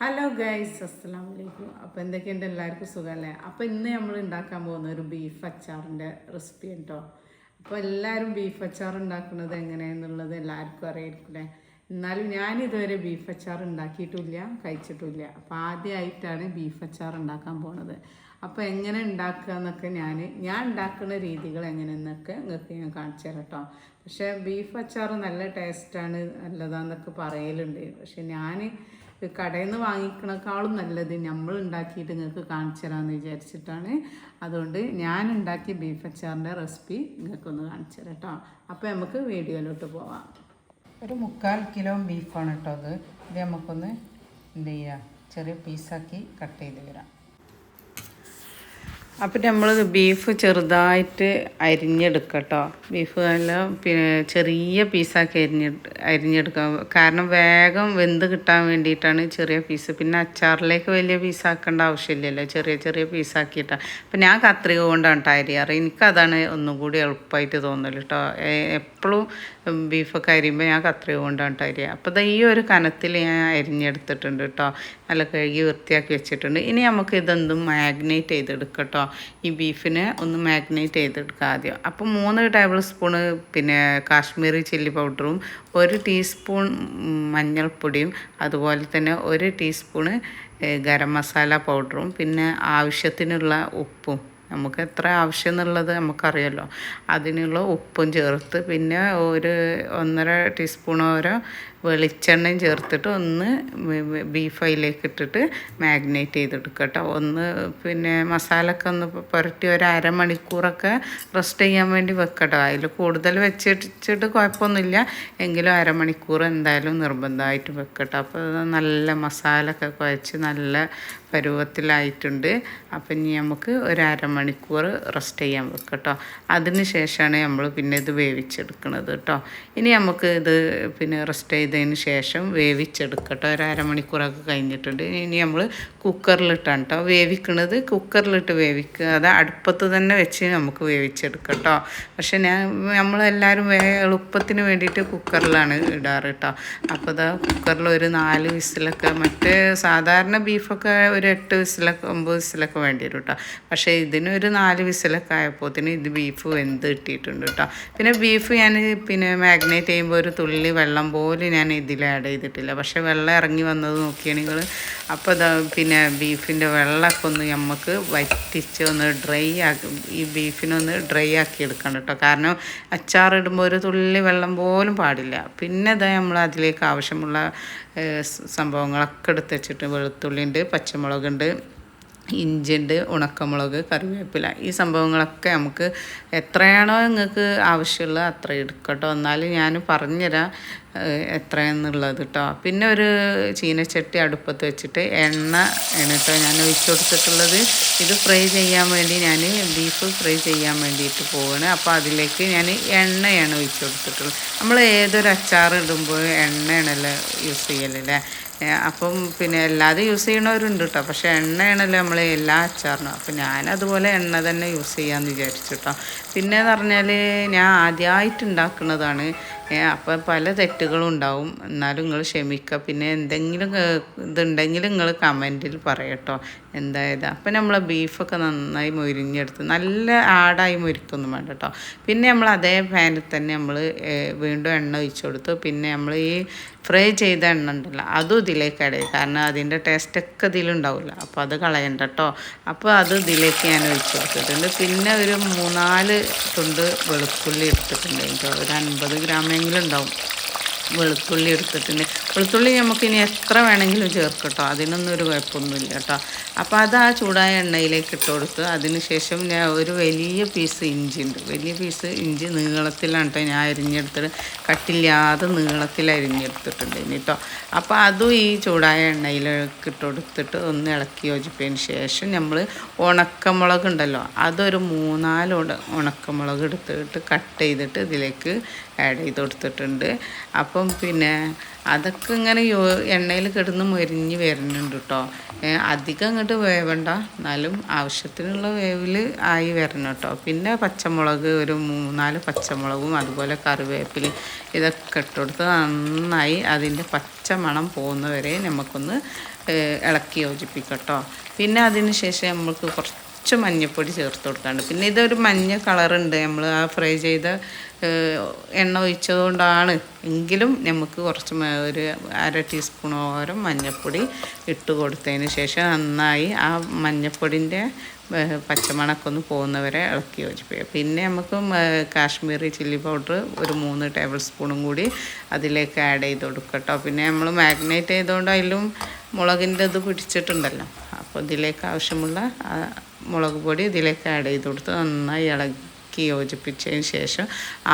Hello guys അസ്സാം വലൈക്കും അപ്പോൾ എന്തൊക്കെയുണ്ട്? എല്ലാവർക്കും സുഖമല്ലേ? അപ്പോൾ ഇന്ന് നമ്മൾ ഉണ്ടാക്കാൻ പോകുന്ന ഒരു ബീഫ് അച്ചാറിന്റെ റെസിപ്പി കേട്ടോ അപ്പോൾ എല്ലാവരും ബീഫ് അച്ചാർ ഉണ്ടാക്കുന്നത് എങ്ങനെയെന്നുള്ളത് എല്ലാവർക്കും അറിയായിരിക്കില്ലേ? എന്നാലും ഞാൻ ഇതുവരെ ബീഫ് അച്ചാർ ഉണ്ടാക്കിയിട്ടില്ല കഴിച്ചിട്ടില്ല. അപ്പോൾ ആദ്യമായിട്ടാണ് ബീഫ് അച്ചാർ ഉണ്ടാക്കാൻ പോണത് അപ്പോൾ എങ്ങനെ ഉണ്ടാക്കുക എന്നൊക്കെ ഞാൻ ഞാൻ ഉണ്ടാക്കുന്ന രീതികൾ എങ്ങനെയെന്നൊക്കെ നിങ്ങൾക്ക് ഞാൻ കാണിച്ചു തരാം കേട്ടോ. പക്ഷേ ബീഫ് അച്ചാർ നല്ല ടേസ്റ്റാണ് നല്ലതാന്നൊക്കെ പറയലുണ്ട്. പക്ഷെ ഞാൻ കടയിൽ നിന്ന് വാങ്ങിക്കണേക്കാളും നല്ലത് നമ്മൾ ഉണ്ടാക്കിയിട്ട് നിങ്ങൾക്ക് കാണിച്ചു തരാമെന്ന് വിചാരിച്ചിട്ടാണ്. അതുകൊണ്ട് ഞാൻ ഉണ്ടാക്കിയ ബീഫ് അച്ചാറിന്റെ റെസിപ്പി നിങ്ങൾക്കൊന്ന് കാണിച്ചു തരാം കേട്ടോ. അപ്പോൾ നമുക്ക് വീഡിയോയിലോട്ട് പോവാം. ഒരു മുക്കാൽ കിലോ ബീഫാണ് കേട്ടോ അത്. ഇത് നമുക്കൊന്ന് എന്ത് ചെയ്യുക ചെറിയ പീസാക്കി കട്ട് ചെയ്ത് വരാം. അപ്പം നമ്മൾ ബീഫ് ചെറുതായിട്ട് അരിഞ്ഞെടുക്കട്ടോ. കേട്ടോ ബീഫ് നല്ല ചെറിയ പീസാക്കി അരിഞ്ഞ് അരിഞ്ഞെടുക്കാം. കാരണം വേഗം വെന്ത് കിട്ടാൻ വേണ്ടിയിട്ടാണ് ചെറിയ പീസ് പിന്നെ അച്ചാറിലേക്ക് വലിയ പീസാക്കേണ്ട ആവശ്യമില്ലല്ലോ. ചെറിയ ചെറിയ പീസാക്കിയിട്ടാണ് അപ്പം ഞാൻ കത്രിക കൊണ്ടാണ് കേട്ടോ അരിയാറ്. എനിക്കതാണ് ഒന്നും കൂടി എളുപ്പമായിട്ട് തോന്നൽ കേട്ടോ എപ്പോഴും ബീഫൊക്കെ അരിയുമ്പോൾ ഞാൻ കത്രിക കൊണ്ടാണ് കേട്ടോ അരിയുക അപ്പോൾ ഈ ഒരു കനത്തിൽ ഞാൻ അരിഞ്ഞെടുത്തിട്ടുണ്ട് കേട്ടോ നല്ല കഴുകി വൃത്തിയാക്കി വെച്ചിട്ടുണ്ട്. ഇനി നമുക്ക് ഇതെന്തും മാഗ്നേറ്റ് ചെയ്തെടുക്കാം കേട്ടോ ഈ ബീഫിനെ ഒന്ന് മാഗ്നേറ്റ് ചെയ്തെടുക്കുക ആദ്യം. അപ്പോൾ മൂന്ന് ടേബിൾ സ്പൂണ് പിന്നെ കാശ്മീരി ചില്ലി പൗഡറും ഒരു ടീസ്പൂൺ മഞ്ഞൾപ്പൊടിയും അതുപോലെ തന്നെ ഒരു ടീസ്പൂണ് ഗരം മസാല പൗഡറും പിന്നെ ആവശ്യത്തിനുള്ള ഉപ്പും. നമുക്ക് എത്ര ആവശ്യം എന്നുള്ളത് നമുക്കറിയാലോ. അതിനുള്ള ഉപ്പും ചേർത്ത് പിന്നെ ഒരു ഒന്നര ടീസ്പൂൺ ഓരോ വെളിച്ചെണ്ണയും ചേർത്തിട്ട് ഒന്ന് ബീഫ് അതിലേക്ക് ഇട്ടിട്ട് മാഗ്നേറ്റ് ചെയ്തെടുക്കുക കേട്ടോ. ഒന്ന് പിന്നെ മസാലയൊക്കെ ഒന്ന് പുരട്ടി ഒരു അരമണിക്കൂറൊക്കെ റെസ്റ്റ് ചെയ്യാൻ വേണ്ടി വെക്കട്ടോ അതിൽ കൂടുതൽ വെച്ചിട്ട് കുഴപ്പമൊന്നുമില്ല. എങ്കിലും അരമണിക്കൂർ എന്തായാലും നിർബന്ധമായിട്ട് വെക്കട്ടോ അപ്പോൾ നല്ല മസാലയൊക്കെ കുഴച്ച് നല്ല പരുവത്തിലായിട്ടുണ്ട്. അപ്പം ഇനി നമുക്ക് ഒരു അരമണിക്കൂർ റെസ്റ്റ് ചെയ്യാൻ വെക്കട്ടോ അതിന് ശേഷമാണ് നമ്മൾ പിന്നെ ഇത് വേവിച്ചെടുക്കുന്നത് കേട്ടോ. ഇനി നമുക്ക് ഇത് പിന്നെ റെസ്റ്റ് ചെയ്തതിന് ശേഷം വേവിച്ചെടുക്കട്ടെ. ഒരു അരമണിക്കൂറൊക്കെ കഴിഞ്ഞിട്ടുണ്ട്. ഇനി നമ്മൾ കുക്കറിലിട്ടാണ് കേട്ടോ. വേവിക്കുന്നത് കുക്കറിലിട്ട് വേവിക്കുക. അത് അടുപ്പത്ത് തന്നെ വെച്ച് നമുക്ക് വേവിച്ചെടുക്കാം കേട്ടോ. പക്ഷെ ഞാൻ നമ്മളെല്ലാവരും വേ എളുപ്പത്തിന് വേണ്ടിയിട്ട് കുക്കറിലാണ് ഇടാറ് കേട്ടോ. അപ്പോൾ ഇതാ കുക്കറിൽ ഒരു നാല് വിസിലൊക്കെ മറ്റേ സാധാരണ ബീഫൊക്കെ ഒരു എട്ട് വിസിലൊക്കെ ഒമ്പത് വിസിലൊക്കെ വേണ്ടി വരും കേട്ടോ. പക്ഷേ ഇതിന് ഒരു നാല് വിസിലൊക്കെ ആയപ്പോത്തിന് ഇത് ബീഫ് വെന്ത് കിട്ടിയിട്ടുണ്ട് കേട്ടോ. പിന്നെ ബീഫ് ഞാൻ പിന്നെ മാഗ്നേറ്റ് ചെയ്യുമ്പോൾ ഒരു തുള്ളി വെള്ളം പോലും ഞാൻ ഇതിൽ ആഡ് ചെയ്തിട്ടില്ല. പക്ഷേ വെള്ളം ഇറങ്ങി വന്നത് നോക്കിയാണെങ്കിൽ അപ്പോൾ ഇതാ പിന്നെ ബീഫിന്റെ വെള്ളമൊക്കെ ഒന്ന് നമുക്ക് വറ്റിച്ച് ഒന്ന് ഡ്രൈ ആക്കി ഈ ബീഫിനൊന്ന് ഡ്രൈ ആക്കി എടുക്കണം കേട്ടോ. കാരണം അച്ചാറിടുമ്പോൾ ഒരു തുള്ളി വെള്ളം പോലും പാടില്ല. പിന്നെ ഇതാ നമ്മൾ അതിലേക്ക് ആവശ്യമുള്ള സംഭവങ്ങളൊക്കെ എടുത്ത് വെച്ചിട്ട് വെളുത്തുള്ളി ഉണ്ട് പച്ചമുളകുണ്ട് ഇഞ്ചിയുണ്ട് ഉണക്കമുളക് കറിവേപ്പില. ഈ സംഭവങ്ങളൊക്കെ നമുക്ക് എത്രയാണോ നിങ്ങൾക്ക് ആവശ്യമുള്ളത് അത്ര എടുക്കട്ടോ. എന്നാലും ഞാൻ പറഞ്ഞുതരാം എത്രയെന്നുള്ളത് കേട്ടോ പിന്നെ ഒരു ചീനച്ചട്ടി അടുപ്പത്ത് വെച്ചിട്ട് എണ്ണ ആണ് കേട്ടോ ഞാൻ ഒഴിച്ചു കൊടുത്തിട്ടുള്ളത്. ഇത് ഫ്രൈ ചെയ്യാൻ വേണ്ടി ഞാൻ ബീഫ് ഫ്രൈ ചെയ്യാൻ വേണ്ടിയിട്ട് പോവാണ്. അപ്പോൾ അതിലേക്ക് ഞാൻ എണ്ണയാണ് ഒഴിച്ചു കൊടുത്തിട്ടുള്ളത്. നമ്മൾ ഏതൊരു അച്ചാർ ഇടുമ്പോൾ എണ്ണയാണല്ലോ യൂസ് ചെയ്യലല്ലേ അപ്പം പിന്നെ അല്ലാതെ യൂസ് ചെയ്യണവരുണ്ട് കേട്ടോ പക്ഷേ എണ്ണയാണല്ലോ നമ്മൾ എല്ലാ അച്ചാറിനും. അപ്പം ഞാൻ അതുപോലെ എണ്ണ തന്നെ യൂസ് ചെയ്യാമെന്ന് വിചാരിച്ചു കേട്ടോ പിന്നെ എന്ന് പറഞ്ഞാൽ ഞാൻ ആദ്യമായിട്ട് ഉണ്ടാക്കുന്നതാണ് അപ്പം പല തെറ്റുകളും ഉണ്ടാവും. എന്നാലും നിങ്ങൾ ക്ഷമിക്കുക പിന്നെ എന്തെങ്കിലും ഇതുണ്ടെങ്കിൽ നിങ്ങൾ കമന്റിൽ പറയട്ടോ. എന്തായത്? അപ്പം നമ്മൾ ബീഫൊക്കെ നന്നായി മൊരിഞ്ഞെടുത്ത് നല്ല ആടായി മൊരിക്കൊന്നും വേണ്ട കേട്ടോ പിന്നെ നമ്മൾ അതേ പാനിൽ തന്നെ നമ്മൾ വീണ്ടും എണ്ണ ഒഴിച്ചു കൊടുത്തു. പിന്നെ നമ്മൾ ഈ ഫ്രൈ ചെയ്ത എണ്ണ ഉണ്ടല്ലോ അതും ഇതിലേക്ക് അടയ കാരണം അതിന്റെ ടേസ്റ്റൊക്കെ ഇതിലുണ്ടാവില്ല അപ്പോൾ അത് കളയണ്ട കേട്ടോ അപ്പോൾ അത് ഇതിലേക്ക് ഞാൻ ഒഴിച്ചു കൊടുത്തിട്ടുണ്ട്. പിന്നെ ഒരു മൂന്നാൽ തുണ്ട് വെളുത്തുള്ളി എടുത്തിട്ടുണ്ട്. കേട്ടോ ഒരു അൻപത് ഗ്രാമെങ്കിലും ഉണ്ടാവും. വെളുത്തുള്ളി എടുത്തിട്ടുണ്ട്. വെളുത്തുള്ളി നമുക്കിനി എത്ര വേണമെങ്കിലും ചേർക്കട്ടോ. അതിനൊന്നും ഒരു കുഴപ്പമൊന്നുമില്ല കേട്ടോ. അപ്പോൾ അത് ആ ചൂടായ എണ്ണയിലേക്ക് ഇട്ട് കൊടുത്ത് അതിന് ശേഷം ഞാൻ ഒരു വലിയ പീസ് ഇഞ്ചി ഉണ്ട്. വലിയ പീസ് ഇഞ്ചി നീളത്തിലാണ് കേട്ടോ ഞാൻ അരിഞ്ഞെടുത്തിട്ട് കട്ടില്ലാതെ നീളത്തിൽ അരിഞ്ഞെടുത്തിട്ടുണ്ട് ഇനി കേട്ടോ. അപ്പോൾ അതും ഈ ചൂടായ എണ്ണയിലേക്ക് ഇട്ട് കൊടുത്തിട്ട് ഒന്ന് ഇളക്കി യോജിപ്പതിന് ശേഷം നമ്മൾ ഉണക്കമുളക് ഉണ്ടല്ലോ. അതൊരു മൂന്നാൽ ഉണ ഉണക്കമുളക് എടുത്തിട്ട് കട്ട് ചെയ്തിട്ട് ഇതിലേക്ക് ആഡ് ചെയ്ത് കൊടുത്തിട്ടുണ്ട്. അപ്പം പിന്നെ അതൊക്കെ ഇങ്ങനെ യോ എണ്ണയിൽ കിടന്ന് മൊരിഞ്ഞ് വരുന്നുണ്ട് കേട്ടോ അധികം അങ്ങോട്ട് വേവണ്ട. എന്നാലും ആവശ്യത്തിനുള്ള വേവിൽ ആയി വരണം കേട്ടോ പിന്നെ പച്ചമുളക് ഒരു മൂന്നാൽ പച്ചമുളകും അതുപോലെ കറിവേപ്പില ഇതൊക്കെ ഇട്ടുകൊടുത്ത് നന്നായി അതിന്റെ പച്ച മണം പോകുന്നവരെ നമുക്കൊന്ന് ഇളക്കി യോജിപ്പിക്കട്ടോ പിന്നെ അതിന് ശേഷം നമുക്ക് കുറച്ച് കുറച്ച് മഞ്ഞൾപ്പൊടി ചേർത്ത് കൊടുക്കാണ്ട്. പിന്നെ ഇതൊരു മഞ്ഞ കളറുണ്ട്. നമ്മൾ ആ ഫ്രൈ ചെയ്ത എണ്ണ ഒഴിച്ചതുകൊണ്ടാണ്. എങ്കിലും നമുക്ക് കുറച്ച് ഒരു അര ടീസ്പൂണോരം മഞ്ഞൾപ്പൊടി ഇട്ട് കൊടുത്തതിന് ശേഷം നന്നായി ആ മഞ്ഞൾപ്പൊടിന്റെ പച്ചമണക്കൊന്ന് ഒന്ന് പോകുന്നവരെ ഇളക്കി യോജിപ്പിക്കുക. പിന്നെ നമുക്ക് കാശ്മീരി ചില്ലി പൗഡർ ഒരു മൂന്ന് ടേബിൾ സ്പൂണും കൂടി അതിലേക്ക് ആഡ് ചെയ്ത് കൊടുക്കട്ടോ കേട്ടോ. പിന്നെ നമ്മൾ മാഗ്നേറ്റ് ചെയ്തുകൊണ്ട് അതിലും മുളകിന്റെ ഇത് പിടിച്ചിട്ടുണ്ടല്ലോ. അപ്പോൾ ഇതിലേക്ക് ആവശ്യമുള്ള മുളക് പൊടി ഇതിലേക്ക് ആഡ് ചെയ്ത് കൊടുത്ത് നന്നായി ഇളക്കി യോജിപ്പിച്ചതിന് ശേഷം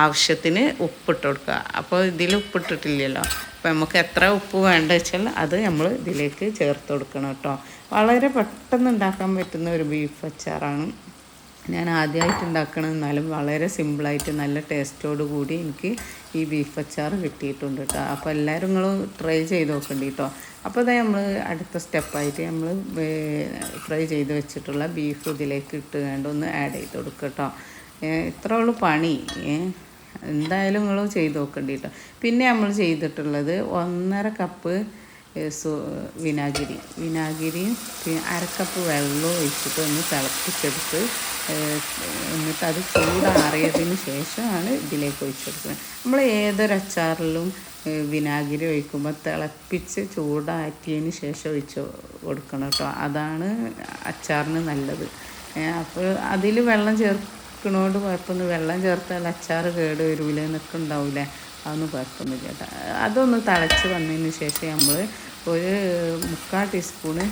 ആവശ്യത്തിന് ഉപ്പിട്ട് കൊടുക്കുക. അപ്പോൾ ഇതിൽ ഉപ്പിട്ടിട്ടില്ലല്ലോ. അപ്പോൾ നമുക്ക് എത്ര ഉപ്പ് വേണ്ട വെച്ചാൽ അത് നമ്മൾ ഇതിലേക്ക് ചേർത്ത് കൊടുക്കണം കേട്ടോ. വളരെ പെട്ടെന്ന് ഉണ്ടാക്കാൻ പറ്റുന്ന ഒരു ബീഫ് അച്ചാറാണ്. ഞാൻ ആദ്യമായിട്ട് ഉണ്ടാക്കണം എന്നാലും വളരെ സിമ്പിളായിട്ട് നല്ല ടേസ്റ്റോട് കൂടി എനിക്ക് ഈ ബീഫ് അച്ചാർ കിട്ടിയിട്ടുണ്ട് കേട്ടോ. അപ്പോൾ എല്ലാവരും നിങ്ങൾ ട്രൈ ചെയ്ത് നോക്കണ്ടി കേട്ടോ അപ്പോൾ അതായത് നമ്മൾ അടുത്ത സ്റ്റെപ്പായിട്ട് നമ്മൾ ഫ്രൈ ചെയ്ത് വെച്ചിട്ടുള്ള ബീഫ് ഇതിലേക്ക് ഇട്ട് വേണ്ട ഒന്ന് ആഡ് ചെയ്ത് കൊടുക്കുക കേട്ടോ ഇത്ര ഉള്ളു പണി. എന്തായാലും നിങ്ങൾ ചെയ്ത് നോക്കണ്ടി കേട്ടോ പിന്നെ നമ്മൾ ചെയ്തിട്ടുള്ളത് ഒന്നര കപ്പ് വിനാഗിരി. വിനാഗിരിയും അരക്കപ്പ് വെള്ളവും ഒഴിച്ചിട്ട് ഒന്ന് തിളപ്പിച്ചെടുത്ത് എന്നിട്ട് അത് ചൂടാറിയതിന് ശേഷമാണ് ഇതിലേക്ക് ഒഴിച്ചെടുക്കുന്നത്. നമ്മൾ ഏതൊരു അച്ചാറിലും വിനാഗിരി ഒഴിക്കുമ്പോൾ തിളപ്പിച്ച് ചൂടാറ്റിയതിന് ശേഷം ഒഴിച്ച് കൊടുക്കണം കേട്ടോ. അതാണ് അച്ചാറിന് നല്ലത്. അപ്പോൾ അതിൽ വെള്ളം ചേർക്കണോണ്ട് കുഴപ്പമൊന്നും വെള്ളം ചേർത്താൽ അച്ചാർ കേട് വരൂല എന്നൊക്കെ ഉണ്ടാവില്ലേ അതൊന്നും കുഴപ്പമൊന്നുമില്ല കേട്ടോ. അതൊന്ന് തിളച്ച് വന്നതിന് ശേഷം നമ്മൾ ഒരു മുക്കാൽ ടീസ്പൂണ്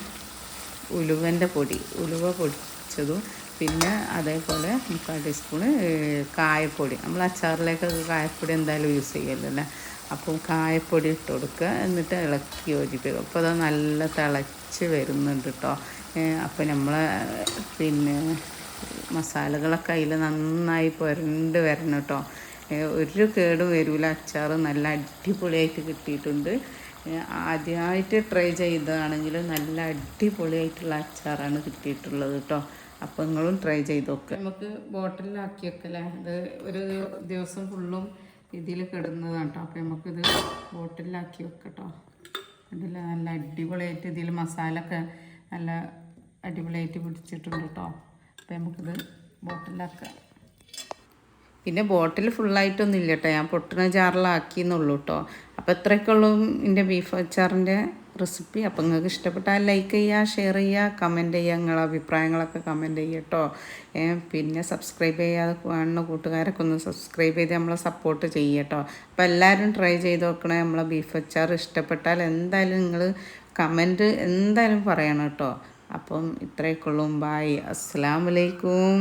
ഉലുവന്റെ പൊടി ഉലുവ പൊടിച്ചതും പിന്നെ അതേപോലെ മുക്കാൽ ടീസ്പൂണ് കായപ്പൊടി. നമ്മൾ അച്ചാറിലേക്കൊക്കെ കായപ്പൊടി എന്തായാലും യൂസ് ചെയ്യല്ലോ അപ്പം കായപ്പൊടി ഇട്ട് കൊടുക്കുക. എന്നിട്ട് ഇളക്കി യോജിപ്പിക്കുക. അപ്പോൾ അത് നല്ല തിളച്ച് വരുന്നുണ്ട് കേട്ടോ. അപ്പോൾ നമ്മൾ പിന്നെ മസാലകളൊക്കെ അതിൽ നന്നായി പുരണ്ട് വരണം കേട്ടോ. ഒരു കേട് വരില്ല അച്ചാർ നല്ല അടിപൊളിയായിട്ട് കിട്ടിയിട്ടുണ്ട്. ആദ്യമായിട്ട് ട്രൈ ചെയ്തതാണെങ്കിൽ നല്ല അടിപൊളിയായിട്ടുള്ള അച്ചാറാണ് കിട്ടിയിട്ടുള്ളത് കേട്ടോ അപ്പോൾ നിങ്ങളും ട്രൈ ചെയ്ത് നോക്കുക നമുക്ക് ബോട്ടിലാക്കി വെക്കല്ലേ ഇത് ഒരു ദിവസം ഫുള്ളും ഇതിൽ കിടന്നതാണ് കേട്ടോ അപ്പോൾ നമുക്കിത് ബോട്ടിലാക്കി വെക്കട്ടോ. ഇതിൽ നല്ല അടിപൊളിയായിട്ട് ഇതിൽ മസാല ഒക്കെ നല്ല അടിപൊളിയായിട്ട് പിടിച്ചിട്ടുണ്ട് കേട്ടോ അപ്പോൾ നമുക്കിത് ബോട്ടിലാക്കാം. പിന്നെ ബോട്ടിൽ ഫുള്ളായിട്ടൊന്നും ഇല്ല കേട്ടോ ഞാൻ പൊട്ടുന്ന ജാറിലാക്കിയെന്നുള്ളൂ കേട്ടോ അപ്പോൾ ഇത്രയൊക്കെയുള്ളൂ എന്റെ ബീഫ് അച്ചാറിന്റെ റെസിപ്പി. അപ്പോൾ നിങ്ങൾക്ക് ഇഷ്ടപ്പെട്ടാൽ ലൈക്ക് ചെയ്യുക ഷെയർ ചെയ്യുക കമന്റ് ചെയ്യുക നിങ്ങളെ അഭിപ്രായങ്ങളൊക്കെ കമന്റ് ചെയ്യുക കേട്ടോ പിന്നെ സബ്സ്ക്രൈബ് ചെയ്യാതെ കാണുന്ന കൂട്ടുകാരൊക്കെ ഒന്ന് സബ്സ്ക്രൈബ് ചെയ്ത് നമ്മളെ സപ്പോർട്ട് ചെയ്യുക കേട്ടോ അപ്പോൾ എല്ലാവരും ട്രൈ ചെയ്ത് നോക്കണേ നമ്മളെ ബീഫ് അച്ചാർ ഇഷ്ടപ്പെട്ടാൽ എന്തായാലും നിങ്ങൾ കമന്റ് എന്തായാലും പറയണം കേട്ടോ അപ്പം ഇത്രയൊക്കെ ഉള്ളൂ. ബായ് അസ്സാം വലൈക്കും